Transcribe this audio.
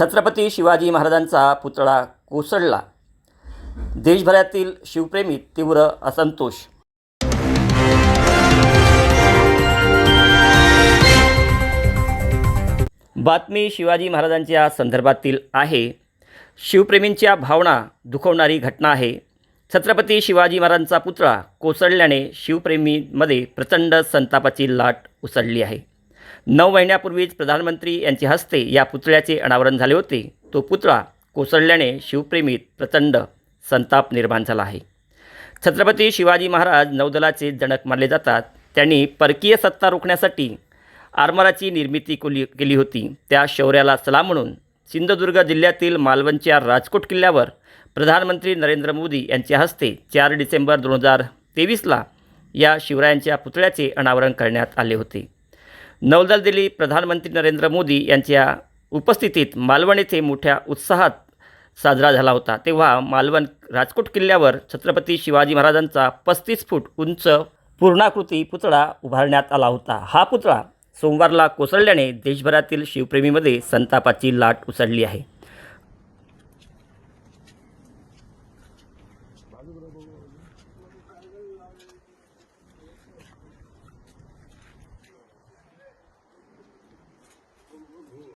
छत्रपती शिवाजी महाराजांचा पुतळा कोसळला. देशभरातील शिवप्रेमी तीव्र असंतोष. बातमी शिवाजी महाराजांच्या संदर्भातील आहे. शिवप्रेमींच्या भावना दुखवणारी घटना आहे. छत्रपती शिवाजी महाराजांचा पुतळा कोसळल्याने शिवप्रेमींमध्ये प्रचंड संतापाची लाट उसळली आहे. नऊ महिन्यापूर्वीच प्रधानमंत्री यांच्या हस्ते या पुतळ्याचे अनावरण झाले होते. तो पुतळा कोसळल्याने शिवप्रेमीत प्रचंड संताप निर्माण झाला आहे. छत्रपती शिवाजी महाराज नौदलाचे जनक मानले जातात. त्यांनी परकीय सत्ता रोखण्यासाठी आरमाराची निर्मिती केली केली होती. त्या शौर्याला सलाम म्हणून सिंधुदुर्ग जिल्ह्यातील मालवणच्या राजकोट किल्ल्यावर प्रधानमंत्री नरेंद्र मोदी यांच्या हस्ते चार डिसेंबर दोन हजार तेवीसला या शिवरायांच्या पुतळ्याचे अनावरण करण्यात आले होते. नौदल दिल्ली प्रधानमंत्री नरेंद्र मोदी यांच्या उपस्थितीत मालवण येथे मोठ्या उत्साहात साजरा झाला होता. तेव्हा मालवण राजकोट किल्ल्यावर छत्रपती शिवाजी महाराजांचा पस्तीस फूट उंच पूर्णाकृती पुतळा उभारण्यात आला होता. हा पुतळा सोमवारला कोसळल्याने देशभरातील शिवप्रेमीमध्ये संतापाची लाट उसळली आहे.